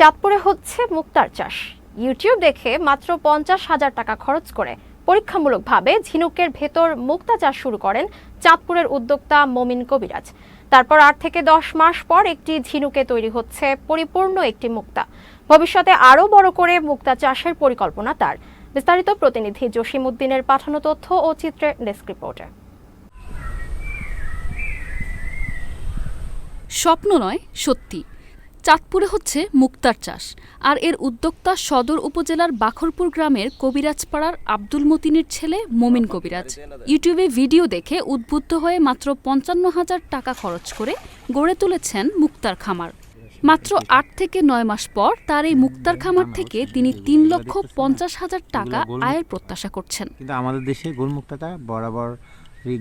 চাঁদপুরে হচ্ছে মুক্তার চাষ। ইউটিউব দেখে মাত্র পঞ্চাশ হাজার টাকা খরচ করে পরীক্ষামূলকভাবে ঝিনুকের ভেতর মুক্তা চাষ শুরু করেন চাঁদপুরের উদ্যোক্তা মমিন কবিরাজ। তারপর আট থেকে দশ মাস পর একটি ঝিনুকে তৈরি হচ্ছে পরিপূর্ণ একটি মুক্তা। ভবিষ্যতে আরও বড় করে মুক্তা চাষের পরিকল্পনা তার। বিস্তারিত প্রতিনিধি জসিম উদ্দিনের পাঠানো তথ্য ও চিত্রের ডেস্ক রিপোর্টে। স্বপ্ন নয়, সত্যি। চাঁদপুরে হচ্ছে মুক্তার চাষ। আর এর উদ্যোক্তা সদর উপজেলার বাখরপুর গ্রামের কবিরাজপাড়ার আব্দুল মতিনের ছেলে মোমিন কবিরাজ। ইউটিউবে ভিডিও দেখে উদ্বুদ্ধ হয়ে মাত্র পঞ্চান্ন হাজার টাকা খরচ করে গড়ে তুলেছেন মুক্তার খামার। মাত্র আট থেকে নয় মাস পর তার এই মুক্তার খামার থেকে তিনি তিন লক্ষ পঞ্চাশ হাজার টাকা আয়ের প্রত্যাশা করছেন। কিন্তু আমাদের দেশে গোলমুক্তাটা বরাবর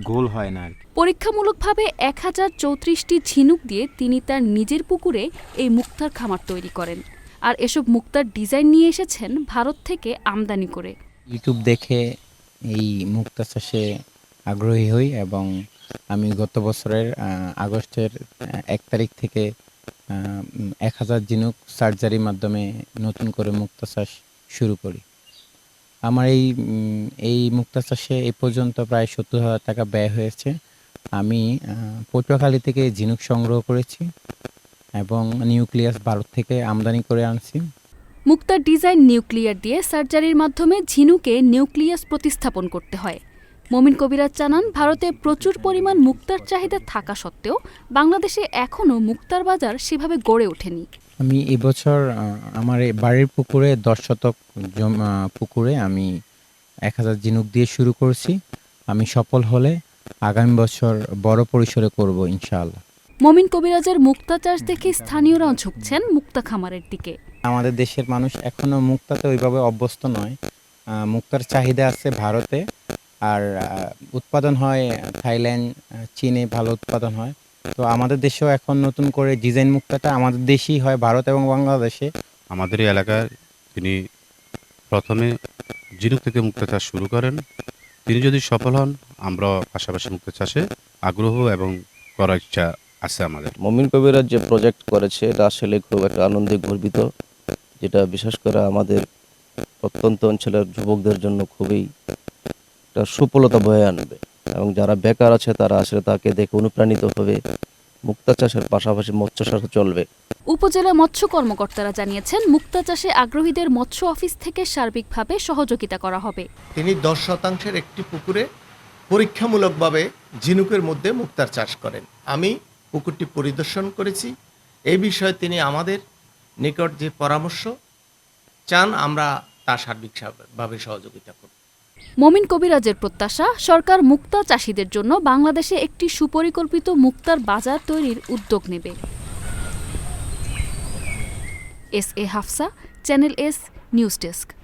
গোল হয় না আর কি। পরীক্ষামূলকভাবে এক হাজার চৌত্রিশটি ঝিনুক দিয়ে তিনি তার নিজের পুকুরে এই মুক্তার খামার তৈরি করেন। আর এসব মুক্তার ডিজাইন নিয়ে এসেছেন ভারত থেকে আমদানি করে। ইউটিউব দেখে এই মুক্তা চাষে আগ্রহী হই এবং আমি গত বছরের আগস্টের এক তারিখ থেকে এক হাজার জিনুক সার্জারির মাধ্যমে নতুন করে মুক্তা চাষ শুরু করি। আমার এই এই মুক্তা চাষে এই পর্যন্ত প্রায় সত্তর হাজার টাকা ব্যয় হয়েছে। আমি পটুয়াখালী থেকে ঝিনুক সংগ্রহ করেছি এবং নিউক্লিয়াস ভারত থেকে আমদানি করে আনছি। মুক্তার ডিজাইন নিউক্লিয়ার দিয়ে সার্জারির মাধ্যমে ঝিনুকে নিউক্লিয়াস প্রতিস্থাপন করতে হয়। মমিন কবিরাজ জানান ভারতে প্রচুর পরিমাণ মুক্তার চাহিদা থাকা সত্ত্বেও বাংলাদেশে এখনও মুক্তার বাজার সেভাবে গড়ে ওঠেনি। আমি এবছর আমার এই বাড়ির পুকুরে দশ শতক পুকুরে আমি এক হাজার ঝিনুক দিয়ে শুরু করছি। আমি সফল হলে আগামী বছর বড় পরিসরে করব ইনশাআল্লাহ। মমিন কবিরাজের মুক্তা চাষ দেখে স্থানীয়রাও ঝুঁকছেন মুক্তা খামারের দিকে। আমাদের দেশের মানুষ এখনও মুক্তাতে ওইভাবে অভ্যস্ত নয়। মুক্তার চাহিদা আছে ভারতে। আর উৎপাদন হয় থাইল্যান্ড চীনে ভালো উৎপাদন হয়। তো আমাদের দেশেও এখন নতুন করে ডিজাইন মুক্তাটা আমাদের দেশেই হয় ভারত এবং বাংলাদেশে। আমাদের এই এলাকায় তিনি প্রথমে ঝিনুক থেকে মুক্তা চাষ শুরু করেন। তিনি যদি সফল হন আমরা পাশাপাশি মুক্তা চাষে আগ্রহ এবং করার ইচ্ছা আছে আমাদের। মমিন কবিরাজ যে প্রজেক্ট করেছে এটা আসলে খুব একটা আনন্দে গর্বিত যেটা বিশেষ করে আমাদের প্রত্যন্ত অঞ্চলের যুবকদের জন্য খুবই একটা সুফলতা বয়ে আনবে এবং যারা বেকার আছে তারা আসলে তাকে দেখে অনুপ্রাণিত হবে। মুক্তা চাষের পাশাপাশি মৎস্য চাষ চলবে। উপজেলা মৎস্য কর্মকর্তারা জানিয়েছেন মুক্তা চাষে আগ্রহীদের মৎস্য অফিস থেকে সার্বিকভাবে সহযোগিতা করা হবে। তিনি দশ শতাংশের একটি পুকুরে পরীক্ষামূলকভাবে ঝিনুকের মধ্যে মুক্তার চাষ করেন। আমি পুকুরটি পরিদর্শন করেছি। এই বিষয়ে তিনি আমাদের নিকট যে পরামর্শ চান আমরা তা সার্বিকভাবে সহযোগিতা করব। মমিন কবিরাজের প্রত্যাশা, সরকার মুক্তা চাষিদের জন্য বাংলাদেশে একটি সুপরিকল্পিত মুক্তার বাজার তৈরির উদ্যোগ নেবে। S A Hafsa, channel S, news desk.